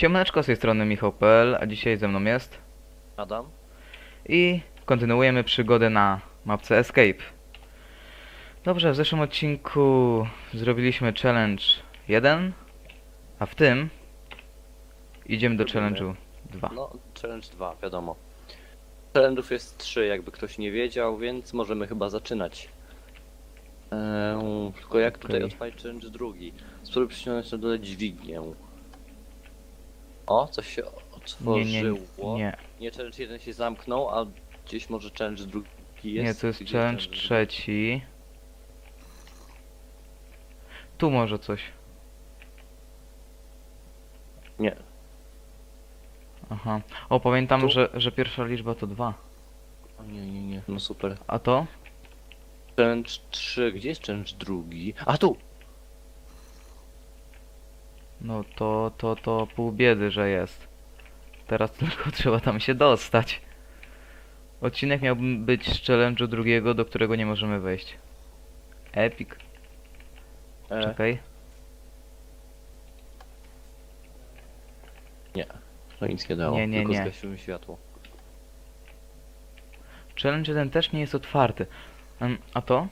Siemaneczko, z tej strony Michał.pl, a dzisiaj ze mną jest Adam? i kontynuujemy przygodę na mapce Escape. Dobrze, w zeszłym odcinku zrobiliśmy challenge 1, a w tym idziemy do challenge'u 2. No, challenge 2, wiadomo. Challenge'ów jest 3, jakby ktoś nie wiedział, więc możemy chyba zaczynać. Eee, tylko jak tutaj Okej. odpalić challenge drugi? Spróbuj przyciągnąć na dole dźwignię. O, coś się Nie, nie, otworzyło. nie, Nie, challenge 1 się zamknął, a gdzieś może challenge drugi jest. nie, to jest Gdzie challenge drugi? trzeci. Tu może coś. Nie, Aha. O, pamiętam, Tu? że, że pierwsza liczba to 2. o nie, nie, nie, no super. A to? Challenge 3, gdzie jest challenge drugi? A tu! No to, to, to pół biedy, że jest. Teraz tylko trzeba tam się dostać. Odcinek miał być z challenge'u drugiego, do którego nie możemy wejść. Epic. E, Czekaj. to nic nie dało, Nie, nie, tylko nie. zgasiłem światło. Challenge ten też nie jest otwarty. Em, a to?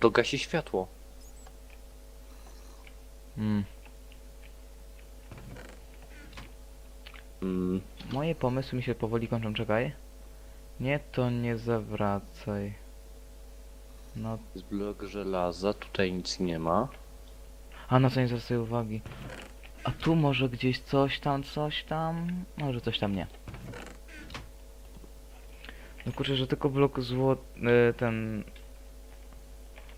To gasi światło. Mm. Mm, Moje pomysły mi się powoli kończą, czekaj. Nie, to nie zawracaj. No, jest blok żelaza, tutaj nic nie ma. a na co nie zwracaj uwagi. A tu może gdzieś coś tam, coś tam. Może coś tam nie. No kurczę, że tylko blok złot... y, ten...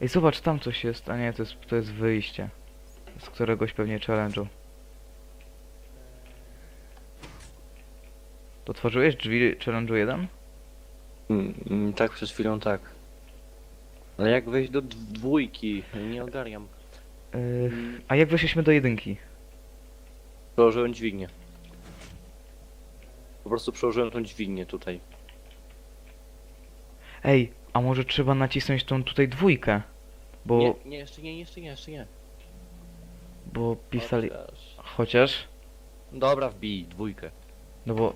Ej, zobacz, tam coś jest. A nie, to jest, to jest wyjście. Z któregoś pewnie challenge'u. To otworzyłeś drzwi challenge'u 1? Mm, mm, tak, przed chwilą tak. Ale jak wejść do d- dwójki? Nie ogarniam. Yy, a jak weszliśmy do jedynki? Przełożyłem dźwignię. Po prostu przełożyłem tą dźwignię tutaj. Ej, a może trzeba nacisnąć tą tutaj dwójkę? Bo, Nie, nie, jeszcze nie, jeszcze nie, jeszcze nie. bo pisali... Chociaż- Chociaż? Dobra, wbij dwójkę. No bo,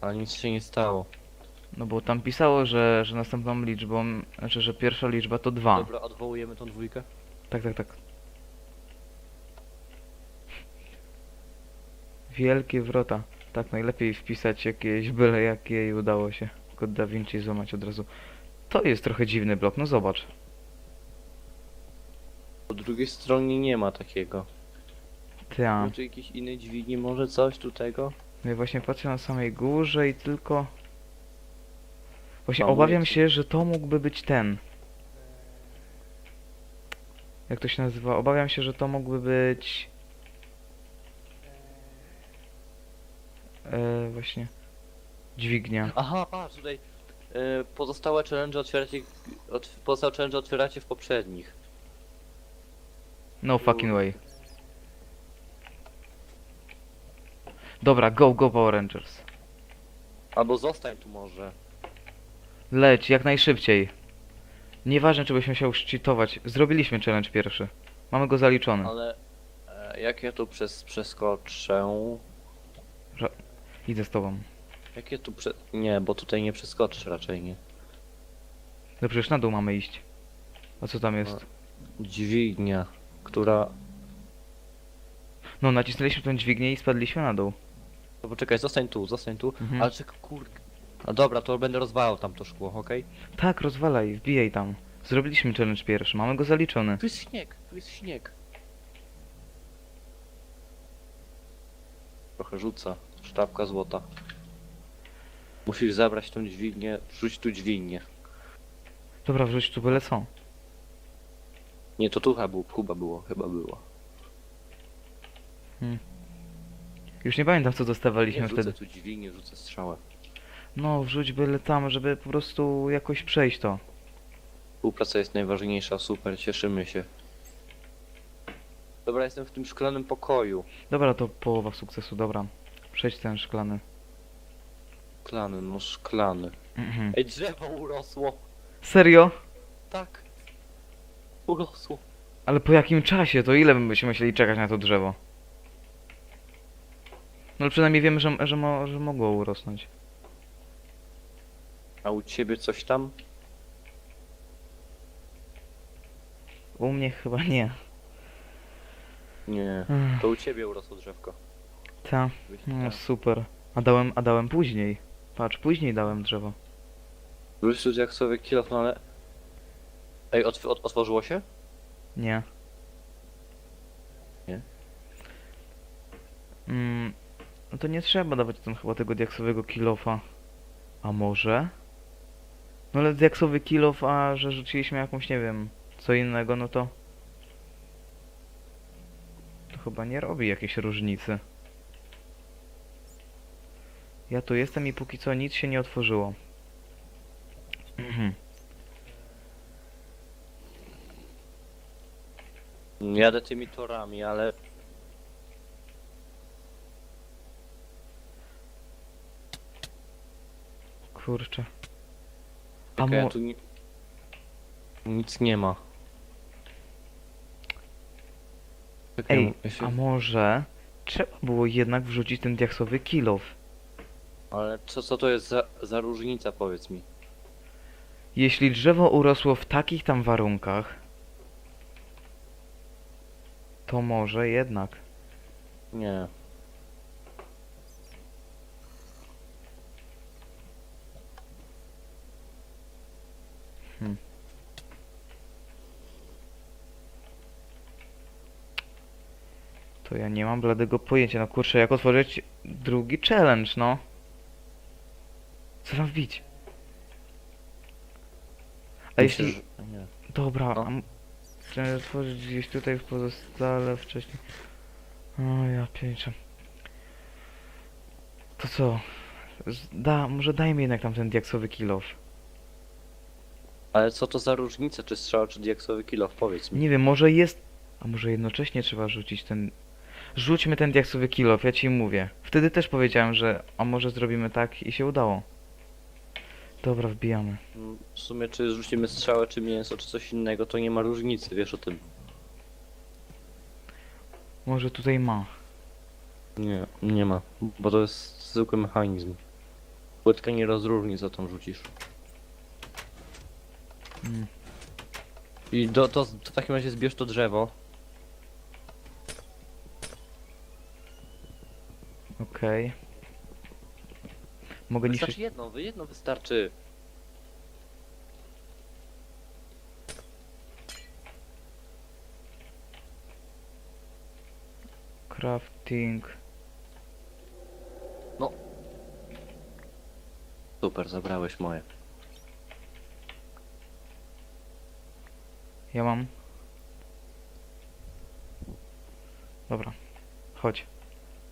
Ale nic się nie stało. no bo tam pisało, że, że następną liczbą, znaczy, że pierwsza liczba to dwa. Dobra, odwołujemy tą dwójkę. Tak, tak, tak. Wielkie wrota. Tak, najlepiej wpisać jakieś byle jakie i udało się. Kod Da Vinci złamać od razu. To jest trochę dziwny blok, no zobacz. Po drugiej stronie nie ma takiego. Ty, a. Może jakiejś innej dźwigni, może coś tu tego? No i właśnie patrzę na samej górze i tylko... Właśnie Mam obawiam się, że to mógłby być ten. Jak to się nazywa? Obawiam się, że to mógłby być... E, właśnie... Dźwignia. Aha, patrz tutaj. y, pozostałe challenge otwieracie. Od, pozostałe challenge otwieracie w poprzednich. No fucking way. Dobra, go, go Power Rangers. Albo zostań tu może. Leć, jak najszybciej. Nieważne, czy byś musiał szczytować. Zrobiliśmy challenge pierwszy. Mamy go zaliczony. Ale e, jak ja tu przez, przeskoczę? Idę z tobą. Jak ja tu prze... Nie, bo tutaj nie przeskoczysz raczej nie. No przecież na dół mamy iść. A co tam jest? Dźwignia, która... No, nacisnęliśmy tę dźwignię i spadliśmy na dół. No poczekaj, zostań tu, zostań tu. Mhm. Ale czekaj, kurde. A dobra, to będę rozwalał tam to szkło, okej? Tak, rozwalaj, wbijaj tam. Zrobiliśmy challenge pierwszy, mamy go zaliczony. Tu jest śnieg, tu jest śnieg. Trochę rzuca. Sztabka złota. Musisz zabrać tą dźwignię, wrzuć tu dźwignię. Dobra, wrzuć tu byle co. Nie, to tu chyba było, chyba było, chyba było. Już nie pamiętam co Nie dostawaliśmy wrzucę wtedy. tu dźwignię, wrzucę strzałę. No, wrzuć byle tam, żeby po prostu jakoś przejść to. Współpraca jest najważniejsza, super, cieszymy się. Dobra, jestem w tym szklanym pokoju. Dobra, to połowa sukcesu, dobra. Przejdź ten szklany. Szklany, no szklany. Mhm. Ej, drzewo urosło! Serio? Tak. Urosło. Ale po jakim czasie? To ile byśmy musieli czekać na to drzewo? No ale przynajmniej wiemy, że, że, mo, że mogło urosnąć. A u ciebie coś tam? U mnie chyba nie. Nie. To u ciebie urosło drzewko. Ta, no super. A dałem, a dałem później. Patrz, później dałem drzewo. Wrócił jak sobie kilof, no ale... Ej, otw ot otworzyło się? Nie. Nie? Mm, no to nie trzeba dawać tam chyba tego diaksowego kilofa. A może? No ale diaksowy kilof, a że rzuciliśmy jakąś, nie wiem, co innego, no to... To chyba nie robi jakiejś różnicy. Ja tu jestem i póki co nic się nie otworzyło. Mhm. Jadę tymi torami, ale... Kurczę. A Czekaj, mo- tu ni... Nic nie ma. Czekaj, Ej, ja się- a może trzeba było jednak wrzucić ten diaksowy kilof? Ale co, co to jest za, za różnica, powiedz mi? Jeśli drzewo urosło w takich tam warunkach, to może jednak. Nie. To ja nie mam bladego pojęcia. No kurczę, jak otworzyć drugi challenge, no? Co tam wbić? A Myślę, jeśli... że... Nie. Dobra, No. chcę otworzyć gdzieś tutaj w pozostale wcześniej. O ja pięczę. To co? Z- Da, może dajmy jednak tam ten diaksowy kilof. Ale co to za różnica, czy strzał, czy diaksowy kilof, powiedz mi. Nie wiem, może jest... A może jednocześnie trzeba rzucić ten... Rzućmy ten diaksowy kilof, ja ci mówię. Wtedy też powiedziałem, że a może zrobimy tak i się udało. Dobra, wbijamy. W sumie, czy rzucimy strzałę, czy mięso, czy coś innego, to nie ma różnicy, wiesz o tym. Może tutaj ma. Nie, nie ma, bo to jest zwykły mechanizm. Płytka nie rozróżni, co tam rzucisz. Mm. I do, to, to w takim razie zbierz to drzewo. Okej. Mogę niszczyć... Wystarczy jedno, wy- jedno wystarczy. Crafting... Super, zabrałeś moje. Ja mam. Dobra. Chodź.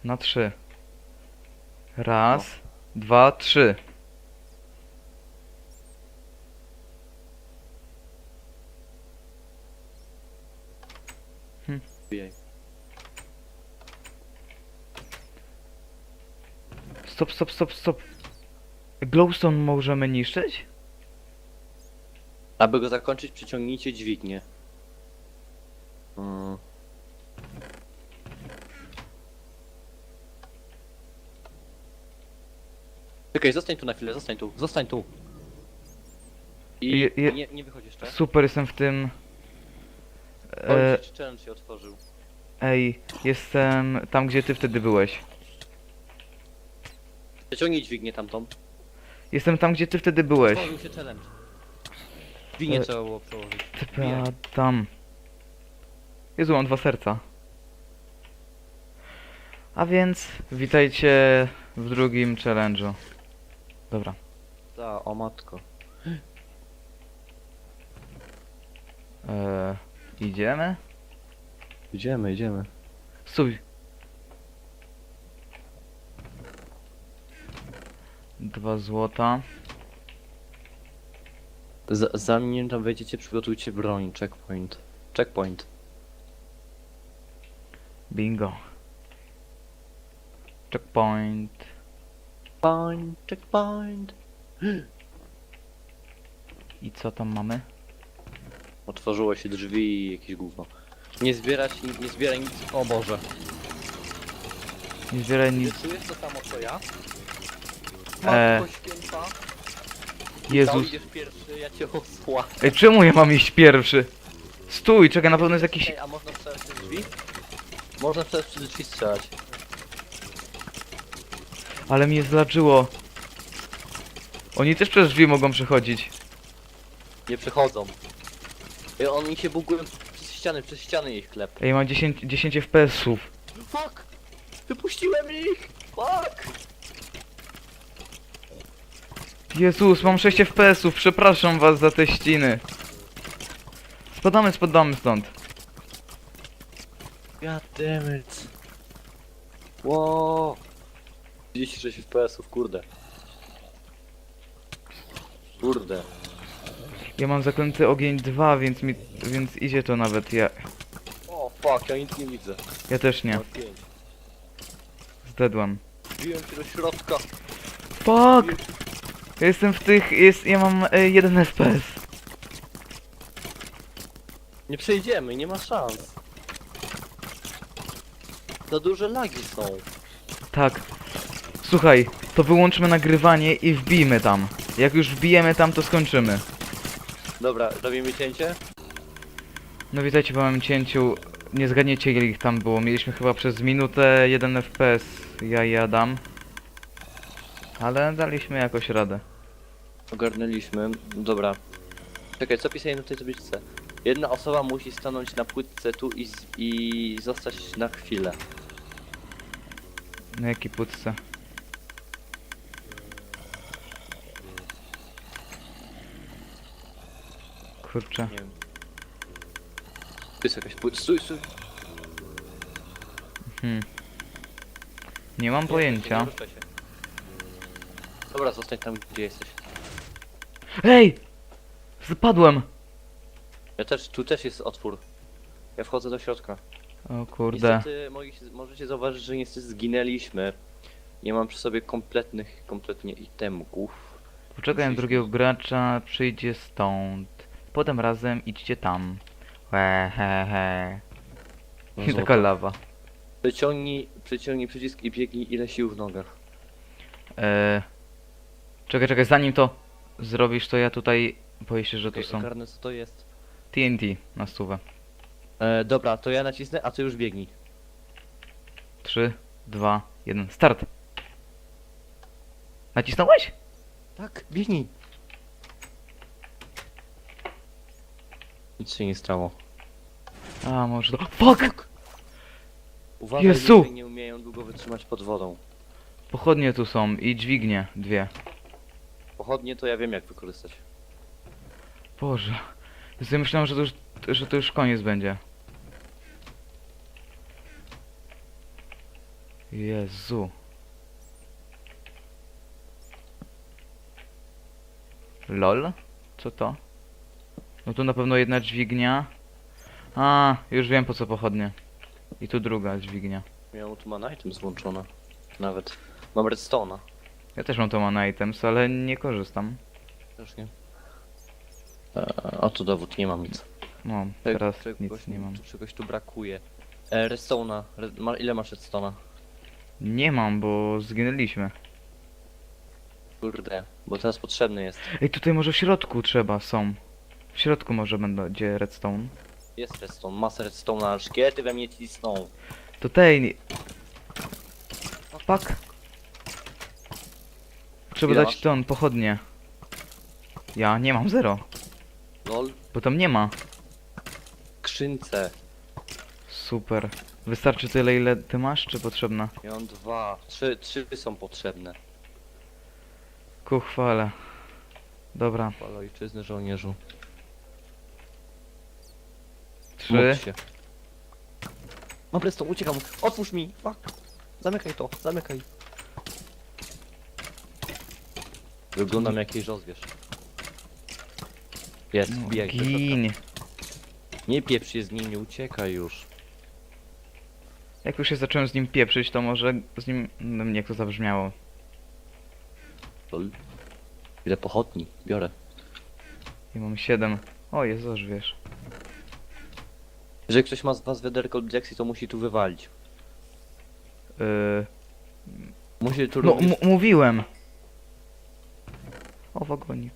Na trzy. Raz, dwa, trzy. Jej. Stop, stop, stop, stop. Glowstone możemy niszczyć? Aby go zakończyć, przyciągnijcie dźwignię. Mm. Czekaj, zostań tu na chwilę, zostań tu, zostań tu. I Je- je- nie, nie wychodź jeszcze. Super, jestem w tym. E, czy challenge się otworzył. ej, jestem tam, gdzie ty wtedy byłeś. Przeciągnij dźwignię tamtą. Jestem tam, gdzie ty wtedy byłeś. Otworzył się challenge. Dźwignię E, trzeba było przełożyć. Typa, tam. Jezu, mam dwa serca. A więc, witajcie w drugim challenge'u. Dobra. Ta, o matko. E, idziemy? Idziemy, idziemy. Stój. Dwa złota. Z zanim tam wejdziecie, przygotujcie broń. Checkpoint. Checkpoint. Bingo. Checkpoint. Point, checkpoint. I co tam mamy? Otworzyło się drzwi i jakieś gówno. Nie zbierać, nie zbieraj nic. O Boże. Nie zbieraj nic. Ty czujesz to samo co ja? E. Matko święta. Jezus. Tam idziesz pierwszy, ja cię osłam. Ej, czemu ja mam iść pierwszy? Stój, czekaj, na pewno jest jakiś... Ej, a można strzelać przez drzwi? Można strzelać przez drzwi strzelać. Ale mnie zlaczyło. Oni też przez drzwi mogą przechodzić. Nie przechodzą. Ej, oni się bugują przez ściany, przez ściany ich klep. Ej, mam 10, 10 FPS-ów. Fuck! Wypuściłem ich! Fuck! Jezus, mam 6 FPS-ów, przepraszam was za te ściny. Spadamy, spadamy stąd. God damn it. Wow. 36 FPS-ów, kurde. Kurde. Ja mam zaklęty ogień 2, więc mi, więc idzie to nawet, ja, O fuck, ja nic nie widzę. ja też nie, Mam pięć. zdedłem. Wbiłem się do środka. Fuck! Ja jestem w tych, jest, ja mam e, 1 FPS. Nie przejdziemy, nie ma szans. Za duże lagi są. Tak. Słuchaj, to wyłączmy nagrywanie i wbijmy tam. Jak już wbijemy tam, to skończymy. Dobra, robimy cięcie? No witajcie po moim cięciu. Nie zgadniecie ile ich tam było. Mieliśmy chyba przez minutę 1 FPS. Ja i Adam. Ale daliśmy jakoś radę. Ogarnęliśmy. Dobra. Czekaj, co pisali na tej tabliczce? Jedna osoba musi stanąć na płytce tu i, z- i zostać na chwilę. Na jakiej płytce? Kurczę. Nie wiem. Tu jest jakaś płytka. Stój, stój. Hmm. Nie mam Nie, pojęcia. ruszaj się. Dobra, zostań tam, gdzie jesteś. Ej! Spadłem! Ja też, tu też jest otwór. Ja wchodzę do środka. O kurde. Niestety, moi- możecie zauważyć, że niestety zginęliśmy. Nie mam przy sobie kompletnych, kompletnie itemków. Poczekaj drugiego gracza, przyjdzie stąd. Potem razem idźcie tam. He he he. No I taka lawa. Przyciągnij, przyciągnij przycisk i biegnij ile sił w nogach. Eee, czekaj, czekaj, zanim to zrobisz, to ja tutaj boję się, że tu są ogarnę co to jest. TNT na stówę. E, dobra, to ja nacisnę, a ty już biegnij. 3, 2, 1, start! Nacisnąłeś? Tak, biegnij. Nic się nie stało. A, może to... Fuck! Uważaj, Jezu! ludzie nie umieją długo wytrzymać pod wodą. Pochodnie tu są i dźwignie, dwie. Pochodnie to ja wiem jak wykorzystać. Boże. Jezu, Ja myślałem, że to już, że to już koniec będzie. Jezu. LOL? Co to? No tu na pewno jedna dźwignia. A, już wiem po co pochodnie. I tu druga dźwignia. Miałem tu man items włączone. Nawet. Mam redstone'a. Ja też mam to man items, ale nie korzystam. Też nie. Eee, a tu dowód, nie mam nic. No, Cze- teraz czegoś, nic nie mam. Tu czegoś tu brakuje. E, redstone'a. Red, ma, ile masz redstone'a? Nie mam, bo zginęliśmy. Kurde, bo teraz potrzebny jest. Ej, tutaj może w środku trzeba, są. W środku może będzie redstone. Jest redstone, masa redstone'a, ale szkielety we mnie cisną. Tej... Fuck. Trzeba Ile dać masz? ton, pochodnie. Ja nie mam zero, Lol. bo tam nie ma. Skrzynce. Super. Wystarczy tyle, ile ty masz, czy potrzebna? Ja mam dwa. Trzy, trzy są potrzebne. Ku chwale. Dobra, Chwała ojczyzny żołnierzu. Trzy. Mam redstone, uciekam. Otwórz mi. Fuck. Zamykaj to, zamykaj. Wyglądam jak jakiś rozwierz. Jest, No, wbijaj. Gin. Nie pieprz się z nim, nie uciekaj już. Jak już się zacząłem z nim pieprzyć, to może z nim... No, jak to zabrzmiało. Lol. Ile pochodni, biorę. Ja mam siedem. O, Jezus, wiesz. Jeżeli ktoś ma z was wiaderko Jaxi, to musi tu wywalić. Yy, Musi tu No, również... m- mówiłem. O, wagonik.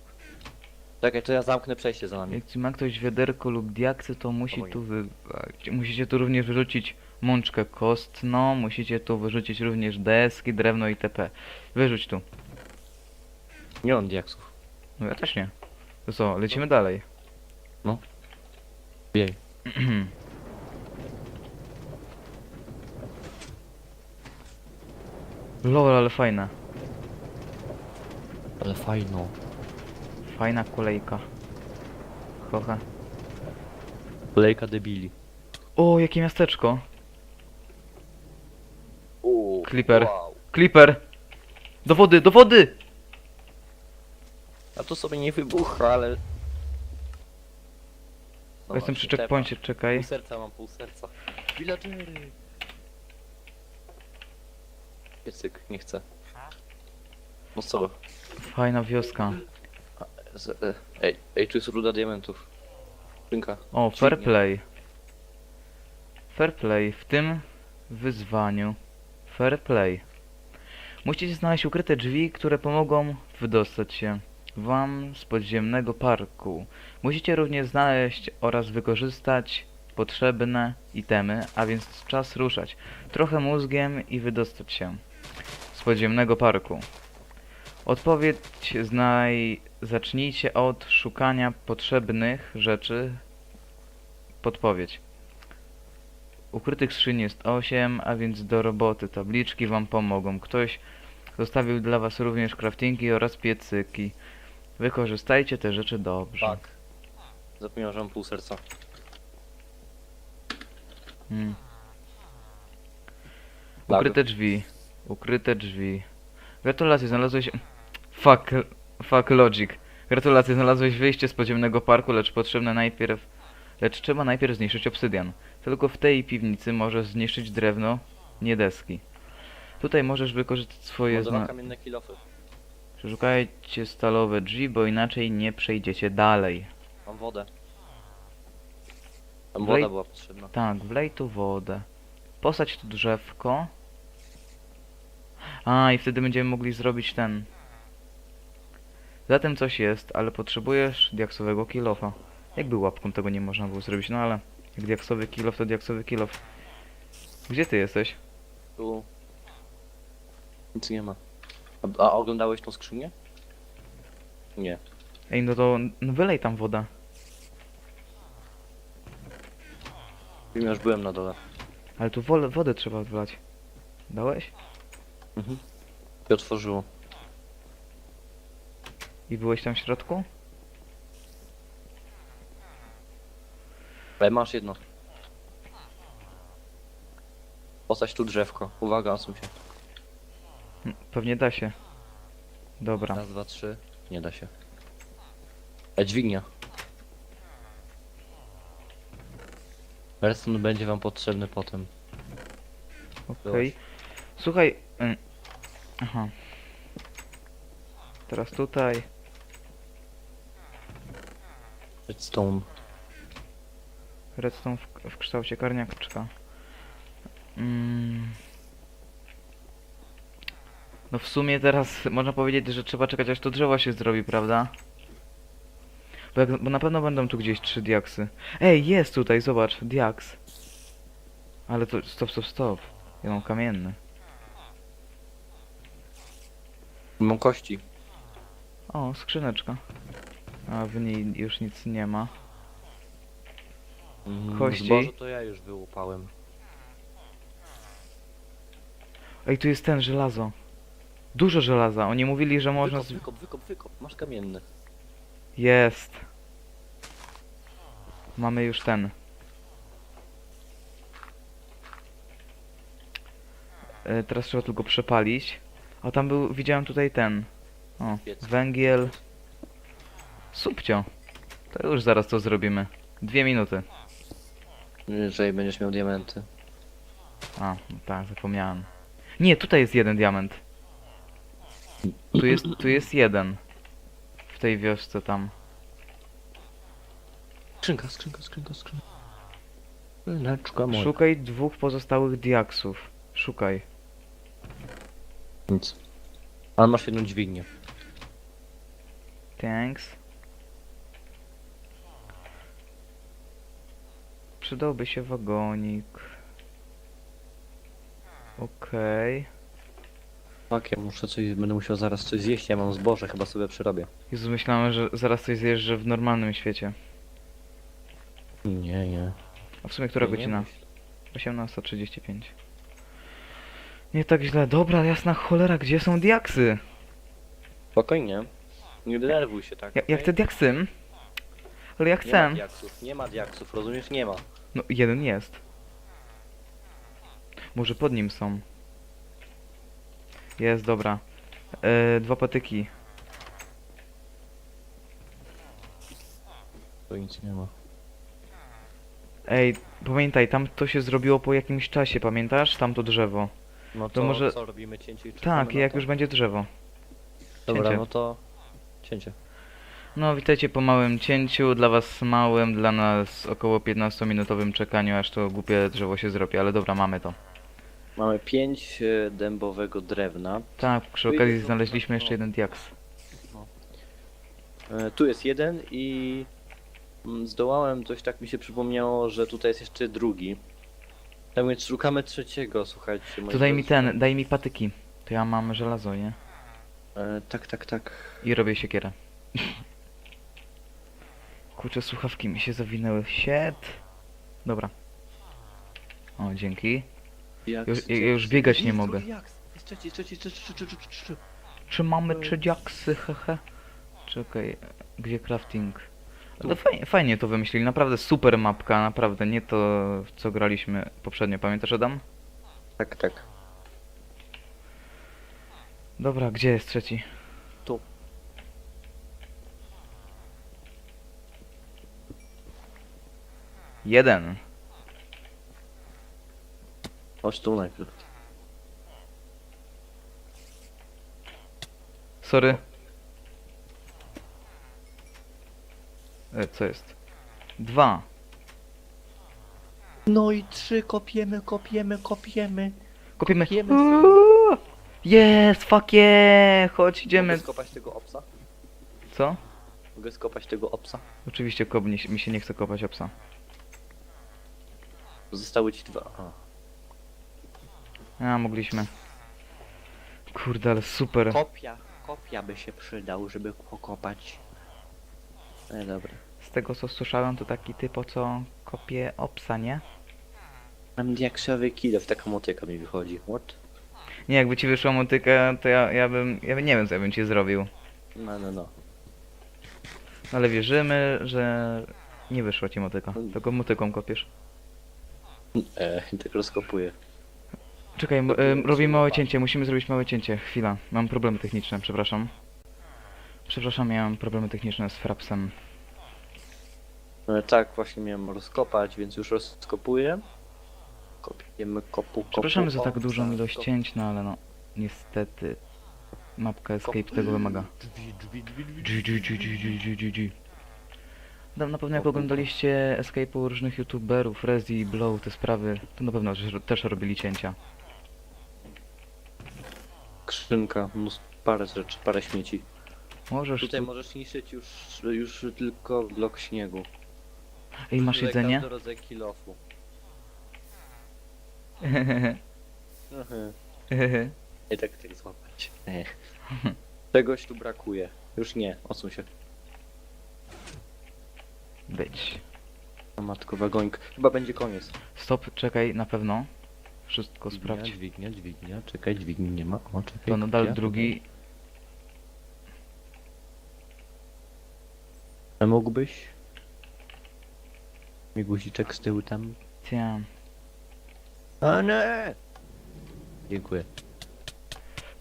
Czekaj, to ja zamknę przejście za nami. Jak ma ktoś wiaderko lub diaksy, to musi tu wywalić. Musicie tu również wyrzucić mączkę kostną, musicie tu wyrzucić również deski, drewno itp. Wyrzuć tu. Nie mam diaksów. No ja też nie. To co, lecimy dalej. Jej. Lol, ale fajna. Ale fajno. Fajna kolejka. Trochę. Kolejka debili. O, jakie miasteczko. Uuu, Clipper. Wow. Clipper! Do wody, do wody! A to sobie nie wybucha, ale... No Jestem przy właśnie, tepa. czekaj. Pół serca mam, pół serca. Villagery! Piecyk, nie chcę. No co? Fajna wioska. Z, e, ej, ej, tu jest ruda diamentów. Rynka. O, fair Dziwnie. play. Fair play w tym wyzwaniu. Fair play. Musicie znaleźć ukryte drzwi, które pomogą wydostać się wam z podziemnego parku. Musicie również znaleźć oraz wykorzystać potrzebne itemy, a więc czas ruszać. Trochę mózgiem i wydostać się podziemnego parku. Odpowiedź znaj... Zacznijcie od szukania potrzebnych rzeczy. Podpowiedź. Ukrytych skrzyń jest 8, a więc do roboty. Tabliczki wam pomogą. Ktoś zostawił dla was również craftingi oraz piecyki. Wykorzystajcie te rzeczy dobrze. Tak. Zapomniałem, że mam pół serca. Mm. Lag. Ukryte drzwi. Ukryte drzwi. Gratulacje, znalazłeś... Fuck, fuck logic. Gratulacje, znalazłeś wyjście z podziemnego parku, lecz potrzebne najpierw... Lecz trzeba najpierw zniszczyć obsydian. Tylko w tej piwnicy możesz zniszczyć drewno, nie deski. Tutaj możesz wykorzystać swoje zna... kamienne kilofy. Przeszukajcie stalowe drzwi, bo inaczej nie przejdziecie dalej. Mam wodę. Tam Wlej- woda była potrzebna. Tak, wlej tu wodę. Posadź tu drzewko. A, i wtedy będziemy mogli zrobić ten. Zatem coś jest, ale potrzebujesz diaksowego kilofa. Jakby łapką tego nie można było zrobić, no ale jak diaksowy kilof, to diaksowy kilof. Gdzie ty jesteś? Tu... Nic nie ma. A, a oglądałeś tą skrzynię? Nie. Ej, no to no wylej tam wodę. Wiem, już byłem na dole. Ale tu wolę, wodę trzeba wlać. Dałeś? Mhm. I otworzyło. I byłeś tam w środku? Ale masz jedno. Posadź tu drzewko. Uwaga, odsuń się. Pewnie da się. Dobra. Raz, dwa, trzy. Nie da się. E, dźwignia. Redstone będzie wam potrzebny potem. Okej. Słuchaj. Y, Aha. Teraz tutaj. Redstone. Redstone w, w kształcie karniaczka. Mm. No w sumie teraz można powiedzieć, że trzeba czekać aż to drzewo się zrobi, prawda? Bo, jak, bo na pewno będą tu gdzieś trzy diaksy. Ej, jest tutaj, zobacz, diaks. Ale to, stop, stop, stop. Ja mam kamienny. Mam kości. O, skrzyneczka. A w niej już nic nie ma. Mm, Kości. Zboże to ja już wyłupałem. Ej, tu jest ten, żelazo. Dużo żelaza. Oni mówili, że można... Wykop, Z... wykop, wykop, wykop. Masz kamienny. Jest. Mamy już ten. E, teraz trzeba tylko przepalić. A tam był, widziałem tutaj ten. O, Piec. węgiel. Subcio. To już zaraz to zrobimy. Dwie minuty. Jeżeli będziesz miał diamenty. A, no tak, zapomniałem. Nie, tutaj jest jeden diament. Tu jest, tu jest jeden. W tej wiosce tam. Skrzynka, skrzynka, skrzynka, skrzynka. Leczka moja. Szukaj dwóch pozostałych diaksów. Szukaj. Nic. Ale masz jedną dźwignię. Thanks. Przydałby się wagonik. Okej. Tak, ja muszę coś, będę musiał zaraz coś zjeść, ja mam zboże, chyba sobie przyrobię. Jezu, myślałem, że zaraz coś zjeżdżę w normalnym świecie. Nie, nie. A w sumie która godzina? myśl. 18.35. Nie tak źle. Dobra, jasna cholera, gdzie są diaksy? Spokojnie. Nie denerwuj się tak. Ja, ja okej? chcę diaksy. Ale ja Nie ma diaksów, nie ma diaksów, rozumiesz? Nie ma. No, jeden jest. Może pod nim są. Jest, dobra. E, dwa patyki. To nic nie ma. Ej, pamiętaj, tam to się zrobiło po jakimś czasie, pamiętasz? Tamto drzewo. No To to może- co robimy cięcie i czekamy Tak, na jak to? już będzie drzewo. Dobra, cięcie. no to cięcie. No, witajcie po małym cięciu. Dla was małym, dla nas około 15-minutowym czekaniu, aż to głupie drzewo się zrobi, ale dobra, mamy to. Mamy pięć e, dębowego drewna. Tak, przy Wyjdzie okazji to- znaleźliśmy jeszcze o. jeden diaks. E, tu jest jeden i mm, zdołałem, coś tak mi się przypomniało, że tutaj jest jeszcze drugi. Tak więc szukamy trzeciego, słuchajcie. moi To daj mi drodzy. ten, daj mi patyki. To ja mam żelazo, nie? E, tak, tak, tak. I robię siekierę. Kurczę, słuchawki mi się zawinęły. Shit. Dobra. O, dzięki. Jak Już- ja już biegać nie Jest mogę. drugi jak? Jest trzeci, trzeci, trzeci, trzeci, trzeci, trzeci. Czy mamy trzy diaksy, hehe? Czekaj, gdzie crafting? No fajnie, fajnie to wymyślili, naprawdę super mapka, naprawdę, nie to w co graliśmy poprzednio, pamiętasz Adam? Tak, tak. Dobra, gdzie jest trzeci? Tu. Jeden. Chodź tu najpierw. Sorry. E, co jest? Dwa. No i trzy kopiemy, kopiemy, kopiemy. Kopiemy. Kopiemy! Jest, fuck yeah! Chodź, idziemy. Mogę skopać tego obsa? Co? Mogę skopać tego obsa? Oczywiście kop, mi się- mi się nie chce kopać obsa. Zostały ci dwa. A. A, mogliśmy. Kurde, ale super. Kopia, kopia by się przydał, żeby pokopać. No dobra. Z tego co słyszałem, to taki typ, co kopie obsa, nie? Mam diaksowy kilof, taka motyka mi wychodzi. What? Nie, jakby ci wyszła motyka, to ja, ja bym, ja nie wiem co ja bym ci zrobił. No, no, no. Ale wierzymy, że nie wyszła ci motyka, tylko motyką kopiesz. E, tak rozkopuję. Czekaj, m- ym, robimy małe cięcie, musimy zrobić małe cięcie. Chwila, mam problemy techniczne, przepraszam. Przepraszam, miałem problemy techniczne z frapsem. E, tak, właśnie miałem rozkopać, więc już rozkopuję. Kopiemy kopu, kopu. Przepraszamy za tak dużą ilość cięć, no ale no, niestety. Mapka Escape tego wymaga. Drzwi, na pewno jak oglądaliście escape'u różnych youtuberów, Rezi, Blow, te sprawy, to na pewno też- też robili cięcia. Krzynka, parę rzeczy, parę śmieci. Możesz Tutaj tu... możesz niszczyć już, już tylko blok śniegu. Ej, masz Tutaj jedzenie? każdy rodzaj kilofu. Nie tak tak złapać. Ech. Czegoś tu brakuje. Już nie, odsuń się. Być. A matko wagonik. Chyba będzie koniec. Stop, czekaj, na pewno. Wszystko sprawdź. Dźwignia, dźwignia, czekaj, dźwigni nie ma. O, czekaj. To nadal drugi. A mógłbyś? Mi guziczek z tyłu tam. Cia. A nie! Dziękuję.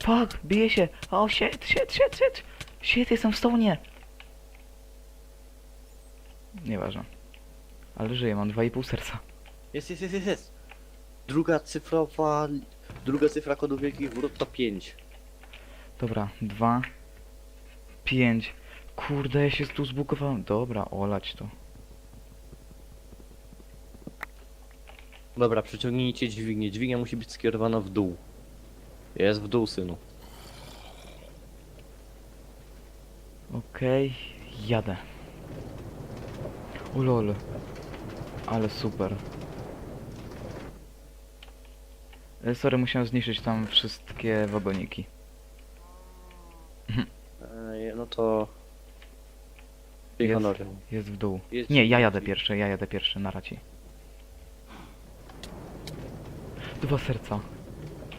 Fuck, bije się! O, shit, shit, shit, shit! Shit, jestem w stołnie! Nieważne. Ale żyję, mam 2,5 serca. Jest, jest, jest, jest, jest. Druga cyfrowa... Druga cyfra kodu wielkich wrót to 5. Dobra, 2, 5. Kurde, ja się tu zbugowałem. Dobra, olać to. Dobra, przyciągnijcie dźwignię. Dźwignia musi być skierowana w dół. Jest w dół, synu. Okej, jadę. O lol. Ale super. E, sorry, musiałem zniszczyć tam wszystkie wagoniki. E, no to jest. Jest w dół. Jest- Nie, ja jadę pierwszy, ja jadę pierwszy, na racie. Dwa serca.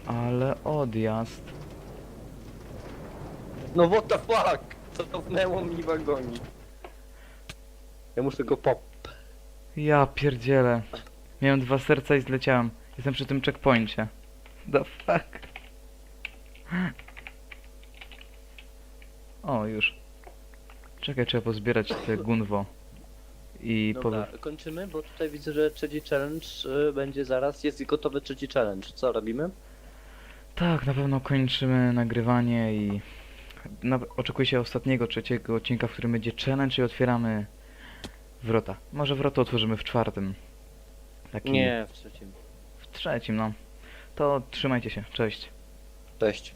Ale odjazd. No what the fuck? Cofnęło mi wagonik. Ja muszę go pop... Ja pierdzielę. Miałem dwa serca i zleciałem. Jestem przy tym checkpoincie. The fuck? O, już. Czekaj, trzeba pozbierać te gunwo. I Dobra, powie- kończymy, bo tutaj widzę, że trzeci challenge y, będzie zaraz. Jest gotowy trzeci challenge. Co robimy? Tak, na pewno kończymy nagrywanie i na... się ostatniego, trzeciego odcinka, w którym będzie challenge i otwieramy wrota. Może wrota otworzymy w czwartym. Taki Nie, w trzecim. w trzecim, no. To trzymajcie się, cześć. Cześć.